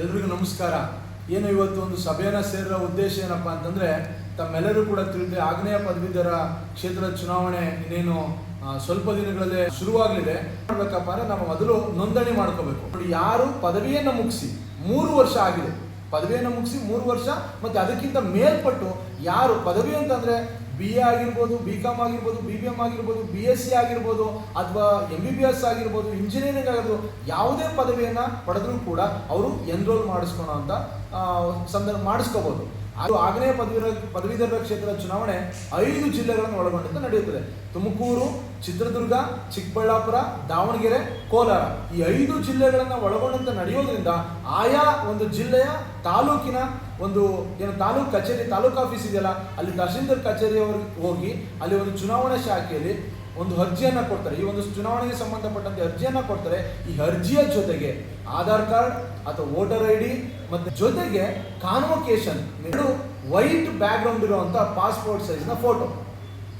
ಎಲ್ರಿಗೂ ನಮಸ್ಕಾರ. ಏನು ಇವತ್ತು ಒಂದು ಸಭೆಯನ್ನು ಸೇರಿರೋ ಉದ್ದೇಶ ಏನಪ್ಪ ಅಂತಂದರೆ, ತಮ್ಮೆಲ್ಲರೂ ಕೂಡ ತಿಳಿದ್ರೆ ಆಗ್ನೇಯ ಪದವೀಧರ ಕ್ಷೇತ್ರದ ಚುನಾವಣೆ ಇನ್ನೇನು ಸ್ವಲ್ಪ ದಿನಗಳಲ್ಲೇ ಶುರುವಾಗಲಿದೆ. ಮಾಡ್ಬೇಕಪ್ಪ ಅಂದರೆ ನಾವು ಮೊದಲು ನೋಂದಣಿ ಮಾಡ್ಕೋಬೇಕು. ಯಾರು ಪದವಿಯನ್ನು ಮುಗಿಸಿ ಮೂರು ವರ್ಷ ಆಗಿದೆ. ಪದವಿಯನ್ನು ಮುಗಿಸಿ ಮೂರು ವರ್ಷ, ಮತ್ತು ಅದಕ್ಕಿಂತ ಮೇಲ್ಪಟ್ಟು ಯಾರು ಪದವಿ ಅಂತಂದ್ರೆ ಬಿ ಎ ಆಗಿರ್ಬೋದು ಬಿ ಕಾಮ್ ಆಗಿರ್ಬೋದು ಬಿ ಬಿ ಎಂ ಆಗಿರ್ಬೋದು ಬಿ ಎಸ್ ಸಿ ಆಗಿರ್ಬೋದು, ಅಥವಾ ಎಂ ಬಿ ಬಿ ಎಸ್ ಆಗಿರ್ಬೋದು ಇಂಜಿನಿಯರಿಂಗ್ ಆಗಿರ್ಬೋದು, ಯಾವುದೇ ಪದವಿಯನ್ನು ಪಡೆದ್ರೂ ಕೂಡ ಅವರು ಎನ್ರೋಲ್ ಮಾಡಿಸ್ಕೊಳೋ ಅಂತ ಸಂದರ್ಭ ಮಾಡಿಸ್ಕೋಬೋದು. ಅದು ಆಗ್ನೇಯ ಪದವಿ ಪದವೀಧರ ಕ್ಷೇತ್ರದ ಚುನಾವಣೆ ಐದು ಜಿಲ್ಲೆಗಳನ್ನು ಒಳಗೊಂಡಂತೆ ನಡೆಯುತ್ತದೆ. ತುಮಕೂರು, ಚಿತ್ರದುರ್ಗ, ಚಿಕ್ಕಬಳ್ಳಾಪುರ, ದಾವಣಗೆರೆ, ಕೋಲಾರ. ಈ ಐದು ಜಿಲ್ಲೆಗಳನ್ನು ಒಳಗೊಂಡಂತೆ ನಡೆಯೋದ್ರಿಂದ ಆಯಾ ಒಂದು ಜಿಲ್ಲೆಯ ತಾಲೂಕಿನ ಒಂದು ಏನು ತಾಲೂಕು ಕಚೇರಿ, ತಾಲೂಕು ಆಫೀಸ್ ಇದೆಯಲ್ಲ, ಅಲ್ಲಿ ತಹಶೀಲ್ದಾರ್ ಕಚೇರಿಯವ್ರಿಗೆ ಹೋಗಿ ಅಲ್ಲಿ ಒಂದು ಚುನಾವಣಾ ಶಾಖೆಯಲ್ಲಿ ಒಂದು ಅರ್ಜಿಯನ್ನು ಕೊಡ್ತಾರೆ. ಈ ಒಂದು ಚುನಾವಣೆಗೆ ಸಂಬಂಧಪಟ್ಟಂತೆ ಅರ್ಜಿಯನ್ನು ಕೊಡ್ತಾರೆ. ಈ ಅರ್ಜಿಯ ಜೊತೆಗೆ ಆಧಾರ್ ಕಾರ್ಡ್ ಅಥವಾ ವೋಟರ್ ಐ ಡಿ ಮತ್ತು ಜೊತೆಗೆ ಕಾನ್ವೊಕೇಶನ್ ಎರಡು ವೈಟ್ ಬ್ಯಾಕ್ಗ್ರೌಂಡ್ ಇರುವಂಥ ಪಾಸ್ಪೋರ್ಟ್ ಸೈಜ್ನ ಫೋಟೋ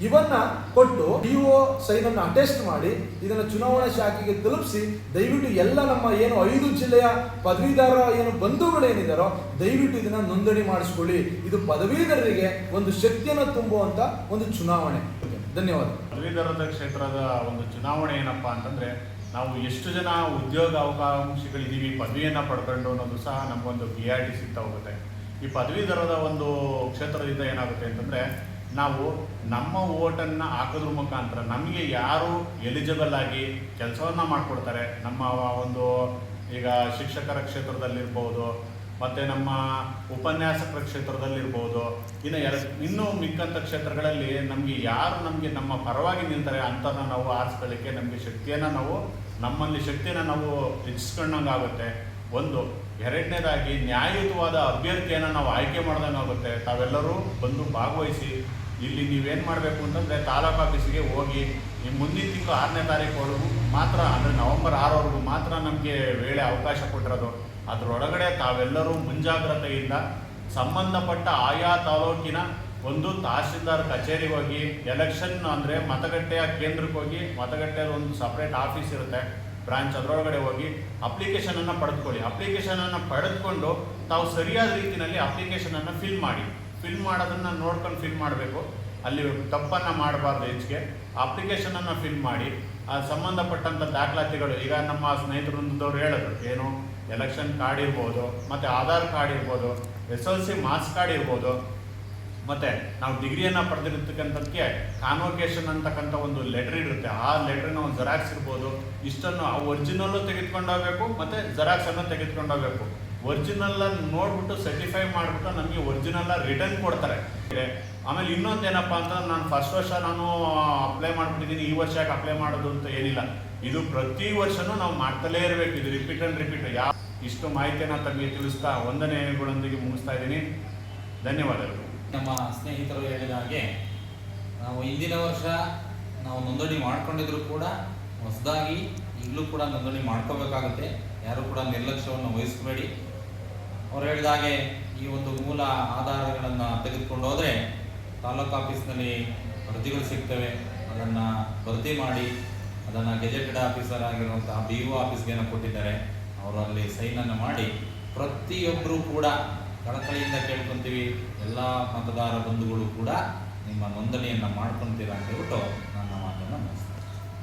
ಇವನ್ನ ಕೊಟ್ಟು ಡಿಒ ಸೈನ್ ಅಟೆಸ್ಟ್ ಮಾಡಿ ಇದನ್ನ ಚುನಾವಣಾ ಶಾಖೆಗೆ ತಲುಪಿಸಿ, ದಯವಿಟ್ಟು ಎಲ್ಲ ನಮ್ಮ ಏನು ಐದು ಜಿಲ್ಲೆಯ ಪದವೀಧರ ಏನು ಬಂಧುಗಳು ಏನಿದಾರೋ ದಯವಿಟ್ಟು ಇದನ್ನ ನೋಂದಣಿ ಮಾಡಿಸ್ಕೊಳ್ಳಿ. ಇದು ಪದವೀಧರರಿಗೆ ಒಂದು ಶಕ್ತಿಯನ್ನು ತುಂಬುವಂತ ಒಂದು ಚುನಾವಣೆ. ಧನ್ಯವಾದ. ಪದವೀಧರದ ಕ್ಷೇತ್ರದ ಒಂದು ಚುನಾವಣೆ ಏನಪ್ಪಾ ಅಂತಂದ್ರೆ, ನಾವು ಎಷ್ಟು ಜನ ಉದ್ಯೋಗ ಅವಕಾಶಗಳಿದ್ದೀವಿ, ಪದವಿಯನ್ನ ಪಡ್ಕೊಂಡು ಅನ್ನೋದು ಸಹ ನಮಗೊಂದು ಡಿ ಸಿಗ್ತಾ ಹೋಗುತ್ತೆ. ಈ ಪದವೀಧರದ ಒಂದು ಕ್ಷೇತ್ರದಿಂದ ಏನಾಗುತ್ತೆ ಅಂತಂದ್ರೆ ನಾವು ನಮ್ಮ ಓಟನ್ನು ಹಾಕೋದ್ರ ಮುಖಾಂತರ ನಮಗೆ ಯಾರು ಎಲಿಜಿಬಲ್ ಆಗಿ ಕೆಲಸವನ್ನ ಮಾಡಿಕೊಡ್ತಾರೆ, ನಮ್ಮ ಒಂದು ಈಗ ಶಿಕ್ಷಕರ ಕ್ಷೇತ್ರದಲ್ಲಿರ್ಬೋದು, ಮತ್ತು ನಮ್ಮ ಉಪನ್ಯಾಸಕರ ಕ್ಷೇತ್ರದಲ್ಲಿರ್ಬೋದು, ಇನ್ನು ಎರ ಇನ್ನೂ ಮಿಕ್ಕಂಥ ಕ್ಷೇತ್ರಗಳಲ್ಲಿ ನಮಗೆ ಯಾರು ನಮಗೆ ನಮ್ಮ ಪರವಾಗಿ ನಿಲ್ತಾರೆ ಅಂಥವ್ರನ್ನ ನಾವು ಆರಿಸ್ಕೊಳ್ಳಿಕ್ಕೆ ನಮಗೆ ಶಕ್ತಿಯನ್ನು ನಾವು, ನಮ್ಮಲ್ಲಿ ಶಕ್ತಿಯನ್ನು ನಾವು ಹೆಚ್ಚಿಸ್ಕೊಂಡಂಗಾಗುತ್ತೆ ಒಂದು, ಎರಡನೇದಾಗಿ ನ್ಯಾಯಯುತವಾದ ಅಭ್ಯರ್ಥಿಯನ್ನು ನಾವು ಆಯ್ಕೆ ಮಾಡ್ದಂಗಾಗುತ್ತೆ. ತಾವೆಲ್ಲರೂ ಬಂದು ಭಾಗವಹಿಸಿ. ಇಲ್ಲಿ ನೀವೇನು ಮಾಡಬೇಕು ಅಂತಂದರೆ ತಾಲೂಕು ಆಫೀಸಿಗೆ ಹೋಗಿ ನಿಮ್ಮ ಮುಂದಿನ ತಿಂಗಳು ಆರನೇ ತಾರೀಕುವರೆಗೂ ಮಾತ್ರ, ಅಂದರೆ ನವಂಬರ್ ಆರವರೆಗೂ ಮಾತ್ರ ನಮಗೆ ವೇಳೆ ಅವಕಾಶ ಕೊಟ್ಟಿರೋದು. ಅದರೊಳಗಡೆ ತಾವೆಲ್ಲರೂ ಮುಂಜಾಗ್ರತೆಯಿಂದ ಸಂಬಂಧಪಟ್ಟ ಆಯಾ ತಾಲೂಕಿನ ಒಂದು ತಹಶೀಲ್ದಾರ್ ಕಚೇರಿಗೆ ಹೋಗಿ ಎಲೆಕ್ಷನ್ ಅಂದರೆ ಮತಗಟ್ಟೆಯ ಕೇಂದ್ರಕ್ಕೆ ಹೋಗಿ ಮತಗಟ್ಟೆಯ ಒಂದು ಸಪ್ರೇಟ್ ಆಫೀಸ್ ಇರುತ್ತೆ ಬ್ರಾಂಚ್ ಅದರೊಳಗಡೆ ಹೋಗಿ ಅಪ್ಲಿಕೇಶನನ್ನು ಪಡೆದುಕೊಳ್ಳಿ. ಅಪ್ಲಿಕೇಶನನ್ನು ಪಡೆದುಕೊಂಡು ತಾವು ಸರಿಯಾದ ರೀತಿಯಲ್ಲಿ ಅಪ್ಲಿಕೇಶನನ್ನು ಫಿಲ್ ಮಾಡಿ. ಫಿಲ್ ಮಾಡೋದನ್ನು ನೋಡ್ಕೊಂಡು ಫಿಲ್ ಮಾಡಬೇಕು. ಅಲ್ಲಿ ತಪ್ಪನ್ನು ಮಾಡಬಾರ್ದು ಹೆಚ್ಚಿಗೆ. ಅಪ್ಲಿಕೇಶನನ್ನು ಫಿಲ್ ಮಾಡಿ, ಆ ಸಂಬಂಧಪಟ್ಟಂಥ ದಾಖಲಾತಿಗಳು, ಈಗ ನಮ್ಮ ಸ್ನೇಹಿತರೊಂದದವ್ರು ಹೇಳಿದ್ರು ಏನು ಎಲೆಕ್ಷನ್ ಕಾರ್ಡ್ ಇರ್ಬೋದು, ಮತ್ತು ಆಧಾರ್ ಕಾರ್ಡ್ ಇರ್ಬೋದು S L C marks card ಇರ್ಬೋದು, ಮತ್ತು ನಾವು ಡಿಗ್ರಿಯನ್ನು ಪಡೆದಿರ್ತಕ್ಕಂಥದ್ದಕ್ಕೆ ಕಾನ್ವೊಕೇಶನ್ ಅಂತಕ್ಕಂಥ ಒಂದು ಲೆಟರ್ ಇರುತ್ತೆ. ಆ ಲೆಟರ್ನ ಒಂದು ಜೆರಾಕ್ಸ್ ಇರ್ಬೋದು, ಇಷ್ಟನ್ನು ಆ ಒರಿಜಿನಲ್ಲೂ ತೆಗೆದುಕೊಂಡೋಗ್ಬೇಕು ಮತ್ತು ಜೆರಾಕ್ಸನ್ನು ಜೆರಾಕ್ಸ್ ಅನ್ನು ತೆಗೆದುಕೊಂಡು ಹೋಗ್ಬೇಕು. ಒರಿಜಿನಲ್ ನೋಡ್ಬಿಟ್ಟು ಸರ್ಟಿಫೈ ಮಾಡಿಬಿಟ್ಟು ನಮಗೆ ಒರಿಜಿನಲ್ ರಿಟರ್ನ್ ಕೊಡ್ತಾರೆ. ಆಮೇಲೆ ಇನ್ನೊಂದು ಏನಪ್ಪ ಅಂತ ನಾನು ಫಸ್ಟ್ ವರ್ಷ ನಾನು ಅಪ್ಲೈ ಮಾಡ್ಬಿಟ್ಟಿದ್ದೀನಿ ಈ ವರ್ಷ ಅಪ್ಲೈ ಮಾಡೋದು ಅಂತ ಏನಿಲ್ಲ. ಇದು ಪ್ರತಿ ವರ್ಷನೂ ನಾವು ಮಾಡ್ತಲೇ ಇರಬೇಕು. ಇದು ರಿಪೀಟ್ ಅಂಡ್ ರಿಪೀಟ್ ಯಾ, ಇಷ್ಟು ಮಾಹಿತಿಯನ್ನು ತಮಗೆ ತಿಳಿಸ್ತಾ ಒಂದನೇಗಳೊಂದಿಗೆ ಮುಗಿಸ್ತಾ ಇದ್ದೀನಿ. ಧನ್ಯವಾದಗಳು. ನಮ್ಮ ಸ್ನೇಹಿತರು ಹೇಳಿದ ಹಾಗೆ, ನಾವು ಹಿಂದಿನ ವರ್ಷ ನಾವು ನೋಂದಣಿ ಮಾಡ್ಕೊಂಡಿದ್ರು ಕೂಡ ಹೊಸದಾಗಿ ಈಗಲೂ ಕೂಡ ನೋಂದಣಿ ಮಾಡ್ಕೋಬೇಕಾಗುತ್ತೆ. ಯಾರು ಕೂಡ ನಿರ್ಲಕ್ಷ್ಯವನ್ನು ವಹಿಸ್ಬೇಡಿ. ಅವ್ರು ಹೇಳಿದ ಹಾಗೆ ಈ ಒಂದು ಮೂಲ ಆಧಾರಗಳನ್ನು ತೆಗೆದುಕೊಂಡು ಹೋದರೆ ತಾಲೂಕು ಆಫೀಸ್ನಲ್ಲಿ ವರದಿಗಳು ಸಿಗ್ತವೆ. ಅದನ್ನು ಭರ್ತಿ ಮಾಡಿ ಅದನ್ನು ಗೆಜೆಟೆಡ್ ಆಫೀಸರ್ ಆಗಿರುವಂತಹ ಬಿ ಒ ಆಫೀಸ್ಗೆ ಕೊಟ್ಟಿದ್ದಾರೆ. ಅವರು ಅಲ್ಲಿ ಸೈನನ್ನು ಮಾಡಿ ಪ್ರತಿಯೊಬ್ಬರೂ ಕೂಡ ಕಳಕಳಿಯಿಂದ ಕೇಳ್ಕೊತೀವಿ. ಎಲ್ಲ ಮತದಾರ ಬಂಧುಗಳು ಕೂಡ ನಿಮ್ಮ ನೋಂದಣಿಯನ್ನು ಮಾಡ್ಕೊಂತೀರಾ ಅಂತ ಹೇಳ್ಬಿಟ್ಟು ನನ್ನ ಮಾತನ್ನು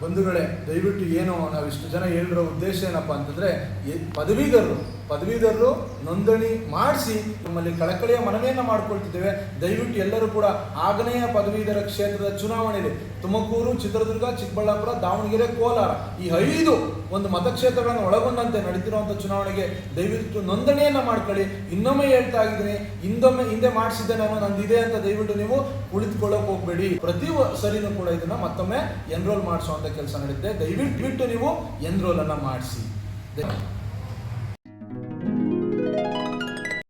ಬಂಧುಗಳೇ, ದಯವಿಟ್ಟು ಏನು ನಾವು ಇಷ್ಟು ಜನ ಹೇಳಿರೋ ಉದ್ದೇಶ ಏನಪ್ಪ ಅಂತಂದರೆ ಪದವೀಧರರು ಪದವೀಧರರು ನೋಂದಣಿ ಮಾಡಿಸಿ ನಮ್ಮಲ್ಲಿ ಕಳಕಳಿಯ ಮನವಿಯನ್ನು ಮಾಡಿಕೊಳ್ತಿದ್ದೇವೆ. ದಯವಿಟ್ಟು ಎಲ್ಲರೂ ಕೂಡ ಆಗ್ನೇಯ ಪದವೀಧರ ಕ್ಷೇತ್ರದ ಚುನಾವಣೆಯಲ್ಲಿ ತುಮಕೂರು, ಚಿತ್ರದುರ್ಗ, ಚಿಕ್ಕಬಳ್ಳಾಪುರ, ದಾವಣಗೆರೆ, ಕೋಲಾರ ಈ ಐದು ಒಂದು ಮತಕ್ಷೇತ್ರಗಳನ್ನು ಒಳಗೊಂಡಂತೆ ನಡೀತಿರುವಂಥ ಚುನಾವಣೆಗೆ ದಯವಿಟ್ಟು ನೋಂದಣಿಯನ್ನು ಮಾಡ್ಕೊಳ್ಳಿ. ಇನ್ನೊಮ್ಮೆ ಹೇಳ್ತಾ ಇದ್ದೀನಿ, ಹಿಂದೊಮ್ಮೆ ಹಿಂದೆ ಮಾಡಿಸಿದ್ದೆ ನಾನು ನಂದಿದೆ ಅಂತ ದಯವಿಟ್ಟು ನೀವು ಕುಳಿತುಕೊಳ್ಳೋಕೆ ಹೋಗಬೇಡಿ. ಪ್ರತಿ ಸರಿನೂ ಕೂಡ ಇದನ್ನು ಮತ್ತೊಮ್ಮೆ ಎನ್ರೋಲ್ ಮಾಡಿಸುವಂಥ ಕೆಲಸ ನಡೆಯುತ್ತೆ ದಯವಿಟ್ಟು ಬಿಟ್ಟು ನೀವು ಎನ್ರೋಲನ್ನು ಮಾಡಿಸಿ. ಮಾಡಿಸಿ